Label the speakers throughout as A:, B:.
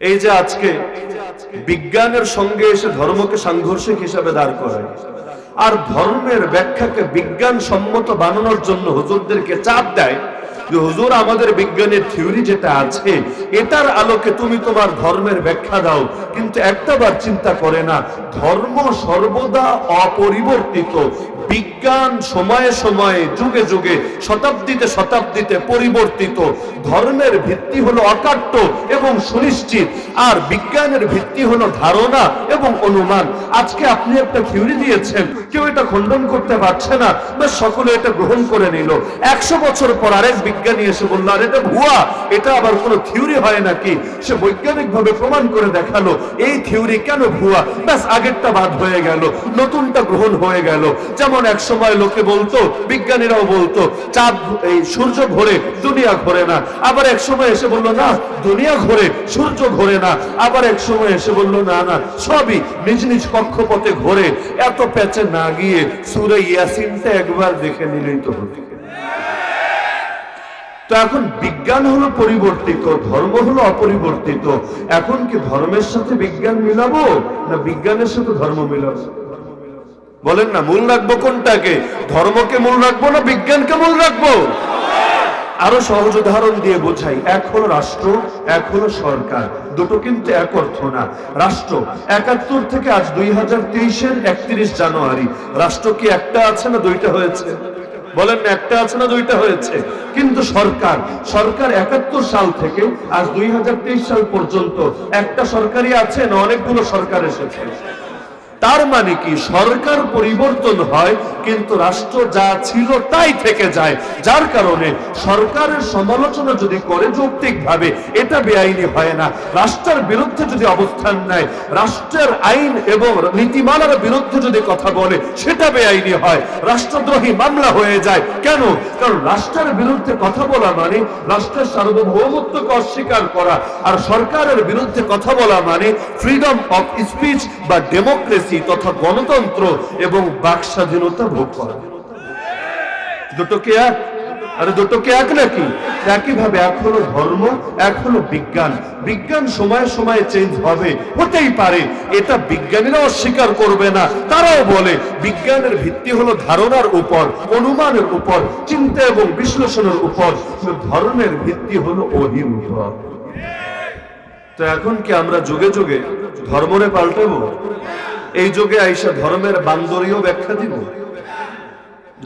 A: এই যে আজকে বিজ্ঞানের সঙ্গে এসে ধর্মকে সাংঘর্ষিক হিসাবে দাঁড় করায়। আর ধর্মের ব্যাখ্যাকে বিজ্ঞান সম্মত বানানোর জন্য হুজুরদেরকে চাপ দেয় যে, হুজুর, আমাদের বিজ্ঞানের থিওরি যেটা আছে, এটার আলোকে তুমি তোমার ধর্মের ব্যাখ্যা দাও। কিন্তু একটা বার চিন্তা করে না, ধর্ম সর্বদা অপরিবর্তিত। বিজ্ঞান সময়ে সময়ে, যুগে যুগে, শতাব্দীতে শতাব্দীতে পরিবর্তিত। ধর্মের ভিত্তি হলো অকাট্য এবং সুনিশ্চিত। আর বিজ্ঞানের ভিত্তি হলো ধারণা এবং অনুমান। আজকে আপনি একটা থিওরি দিয়েছেন কেউ এটা খণ্ডন করতে পারছে না, বা সকলে এটা গ্রহণ করে নিল। একশো বছর পর আরেক বিজ্ঞানী এসে বলল, আর এটা ভুয়া, এটা আবার কোনো থিওরি হয় নাকি? সে বৈজ্ঞানিক ভাবে প্রমাণ করে দেখাল, এই থিওরি কেন ভুয়া? ব্যাস, আগেরটা বাদ হয়ে গেল, নতুনটা গ্রহণ হয়ে গেল। যেমন এক সময় লোকে বলতো, বিজ্ঞানীরাও বলতো, চাঁদ, এই সূর্য ঘোরে, দুনিয়া ঘোরে না। আবার এক সময় এসে বলল, না, দুনিয়া ঘোরে, সূর্য ঘোরে না। আবার এক সময় এসে বলল, না না, সবই নিজ নিজ কক্ষপথে ঘোরে, এত প্যাচে না গিয়ে সুরে ইয়াসিনটা একবার দেখে নিলেই তো হতো তো এখন বিজ্ঞান হলো পরিবর্তিত, ধর্ম হলো অপরিবর্তিত। এখন কি ধর্মের সাথে বিজ্ঞান মিলাবো না বিজ্ঞানের সাথে ধর্ম মিলাবো? বলেন না, মূল রাখব কোনটাকে? ধর্মকে মূল রাখব না বিজ্ঞানকে মূল রাখব? আরও সহজ উদাহরণ দিয়ে বোঝাই। এক হলো রাষ্ট্র, এক হলো সরকার। দুটো কিন্তু এক অর্থ না। রাষ্ট্র, একাত্তর থেকে আজ দুই হাজার তেইশের একত্রিশ জানুয়ারি। রাষ্ট্র কি একটা আছে না দুইটা হয়েছে? বলেন একটা আছে না দুইটা হয়েছে। কিন্তু সরকার সরকার একাত্তর সাল থেকে আজ দুই হাজার তেইশ সাল পর্যন্ত একটা সরকারই আছে না অনেকগুলো সরকার এসেছে? তার মানে কি? সরকার পরিবর্তন হয়, কিন্তু রাষ্ট্র যা ছিল তাই থেকে যায়। যার কারণে সরকারের সমালোচনা যদি করে যৌক্তিক ভাবে এটা বেআইনি হয় না। রাষ্ট্রের বিরুদ্ধে যদি অবস্থান নেয়, রাষ্ট্রের আইন এবং নীতিমালার বিরুদ্ধে যদি কথা বলে, সেটা বেআইনি হয়। রাষ্ট্রদ্রোহী মামলা হয়ে যায়। কেন? কারণ রাষ্ট্রের বিরুদ্ধে কথা বলা মানে রাষ্ট্রের সার্বভৌমত্বকে অস্বীকার করা। আর সরকারের বিরুদ্ধে কথা বলা মানে ফ্রিডম অফ স্পিচ বা ডেমোক্রেসি তথা গণতন্ত্র এবং বাক স্বাধীনতা ভোগ করা। দুটো কি এক? আরে দুটো কি এক নাকি? একই ভাবে এক হলো ধর্ম হলো বিজ্ঞান। বিজ্ঞান সময়ে সময়ে চেঞ্জ হবে, হতেই পারে। এটা বিজ্ঞানীরা অস্বীকার করবে না। তারাও বলে, বিজ্ঞানের ভিত্তি হলো ধারণার উপর, অনুমানের উপর, চিন্তা এবং বিশ্লেষণের উপর। ধর্মের ভিত্তি হলো অহির তো এখন কি আমরা যুগে যুগে ধর্মরে পাল্টাবো? এই যুগে আইসা ধর্মের বান্দরীয় ব্যাখ্যা দিব।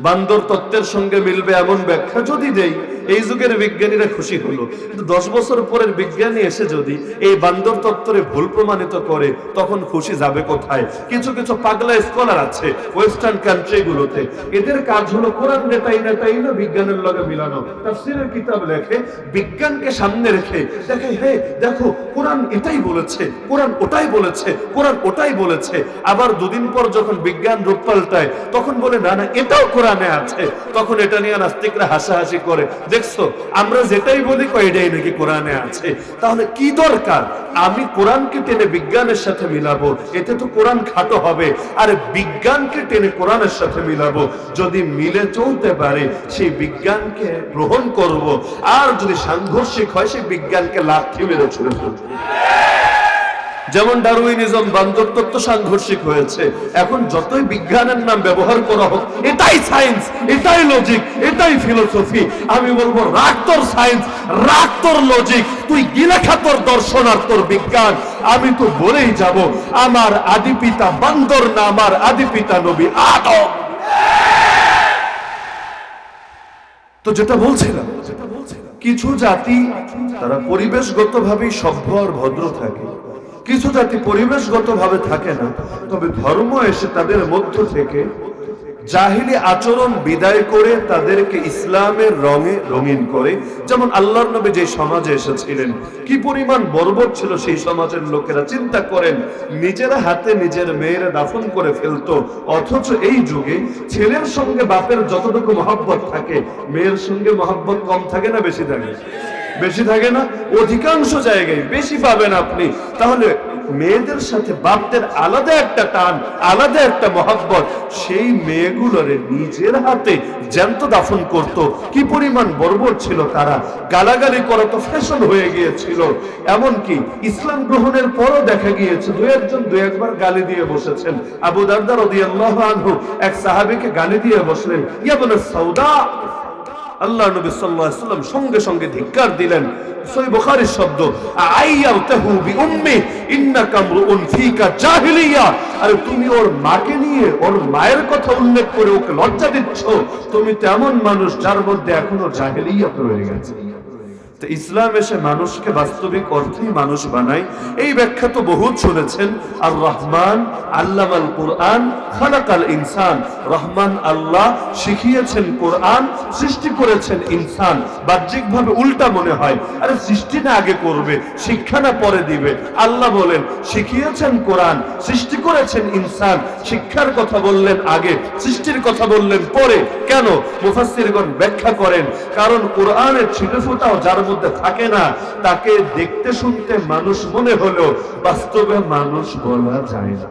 A: বান্দর তত্ত্বের সঙ্গে মিলবে এমন ব্যাখ্যা যদি দেই এই যুগের বিজ্ঞানীরা খুশি হলো। কিন্তু দশ বছর পরের বিজ্ঞানী এসে যদি এই বান্দর তত্ত্বরে ভুল প্রমাণিত করে, তখন খুশি যাবে কোথায়? কিছু কিছু পাগলা স্কলার আছে ওয়েস্টার্ন কান্ট্রি গুলোতে। এদের কাজ হলো কোরআন নেতাই নেতাই না বিজ্ঞানের লগে মিলানো। তাফসিরের কিতাব লেখে, বিজ্ঞানকে সামনে রেখে দেখে, হে, দেখো, কোরআন এটাই বলেছে, কোরআন ওটাই বলেছে, কোরআন ওটাই বলেছে। আবার দুদিন পর যখন বিজ্ঞান রূপ পাল্টায়, তখন বলে, না না, এটাও কোরআনে আছে। তখন এটা নিয়ে নাস্তিকরা হাসাহাসি করে। দেখছ? আমরা যেটাই বলি কয়, এটাই নাকি কোরআনে আছে। তাহলে কি দরকার? আমি কোরআনকে টেনে বিজ্ঞানের সাথে মিলাবো, এতে তো কোরআন খাটো হবে। আর বিজ্ঞানকে টেনে কোরআনের সাথে মিলাবো, যদি মিলে চলতে পারে, সেই বিজ্ঞানকে গ্রহণ করব। আর যদি সাংঘর্ষিক হয়, সেই বিজ্ঞানকে লাথি মেরে ছুড়ে ফেলব যেমন ডারউইনিজম বান্দর তত্ত্ব সাংঘর্ষিক হয়েছে। এখন যতই বিজ্ঞানের নাম ব্যবহার করা হোক, এটাই সায়েন্স এটাই লজিক এটাই ফিলোসফি আমি বলব, রাগ তোর সায়েন্স রাগ তোর লজিক তুই গিলেখা তোর দর্শন আর তোর বিজ্ঞান? আমি তো বলেই যাব, আমার আদি পিতা বান্দর না, আমার আদি পিতা নবী আদম। তো যেটা বলছিলাম, কিছু জাতি তারা পরিবেশগত ভাবেই সভ্য আর ভদ্র থাকে। কিছু জাতি পরিবেশগত ভাবে থাকে না, তবে ধর্ম এসে তাদের মধ্য থেকে জাহিলি আচরণ বিদায় করে তাদেরকে ইসলামের রঙে রঙিন করে। যেমন আল্লাহর নবী যে সমাজে এসেছিলেন, কি পরিমাণ বর্বর ছিল সেই সমাজের লোকেরা চিন্তা করেন, নিজেরা হাতে নিজের মেয়েরা দাফন করে ফেলতো। অথচ এই যুগে ছেলের সঙ্গে বাপের যতটুকু মহাব্বত থাকে, মেয়ের সঙ্গে মহাব্বত কম থাকে না বেশি থাকে? বেশি থাকে না, অধিকাংশ জায়গায় বেশি পাবেন আপনি। তাহলে মেয়েদের সাথে বাপদের আলাদা একটা টান, আলাদা একটা মহাব্বত, সেই মেয়েগুলোরে নিজের হাতে জ্যান্ত দাফন করত। কি পরিমাণ বর্বর ছিল তারা। গালাগালি করা তো ফ্যাশন হয়ে গিয়েছিল। এমনকি ইসলাম গ্রহণের পরও দেখা গিয়েছে, দু একজন দু একবার গালি দিয়ে বসেছেন। আবু দারদা রাদিয়াল্লাহু আনহু এক সাহাবীকে গালি দিয়ে বসলেন ইয়াবনে সৌদা আল্লাহ নবী সাল্লাম সঙ্গে সঙ্গে ধিক্কার দিলেন। শব্দ জাহিলিয়া। আরে তুমি ওর মাকে নিয়ে ওর মায়ের কথা উল্লেখ করে ওকে লজ্জা দিচ্ছ। তুমি তেমন মানুষ যার মধ্যে এখনও জাহিলিয়াত রয়ে গেছে। ইসলাম এসে মানুষকে বাস্তবিক অর্থেই মানুষ বানায়। এই ব্যাখ্যা তো বহুত শুনেছেন। আর রহমান আল্লাম আল কোরআন, খালাকাল ইনসান। রহমান আল্লাহ শিখিয়েছেন কোরআন, সৃষ্টি করেছেন ইনসান। বাহ্যিকভাবে উল্টা মনে হয়। আরে সৃষ্টি না আগে করবে, শিক্ষা না পরে দিবে। আল্লাহ বলেন, শিখিয়েছেন কোরআন, সৃষ্টি করেছেন ইনসান। শিক্ষার কথা বললেন আগে, সৃষ্টির কথা বললেন পরে। কেন? মুফাসসিরগণ ব্যাখ্যা করেন, কারণ কোরআনের ছিটেফোঁটাও যার মধ্যে থাকে না। তাকে দেখতে শুনতে মানুষ মনে হলো বাস্তবে মানুষ বলা যায় না।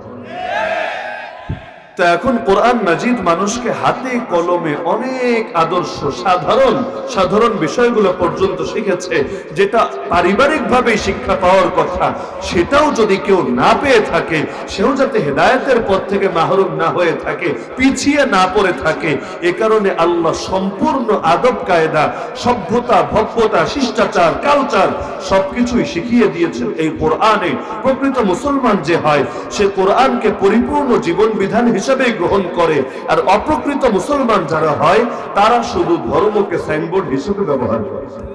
A: এখন কোরআন মাজিদ মানুষকে হাতে কলমে অনেক আদর্শ, সাধারণ সাধারণ বিষয়গুলো পর্যন্ত শিখেছে, যেটা পারিবারিক ভাবে শিক্ষা পাওয়ার কথা। সেটাও যদি কেউ না পেয়ে থাকে, সেও যাতে হেদায়েতের পথ থেকে মাহরুম না হয়ে থাকে, পিছিয়ে না পড়ে থাকে, এ কারণে আল্লাহ সম্পূর্ণ আদব কায়দা, সভ্যতা, ভব্যতা, শিষ্টাচার, কালচার, সবকিছুই শিখিয়ে দিয়েছেন এই কোরআনে। প্রকৃত মুসলমান যে হয়, সে কোরআনকে পরিপূর্ণ জীবন বিধান হিসেবে গ্রহণ করে। আর অপ্রকৃত মুসলমান যারা হয়, তারা শুধু ধর্মকে সাইনবোর্ড হিসেবে ব্যবহার করে।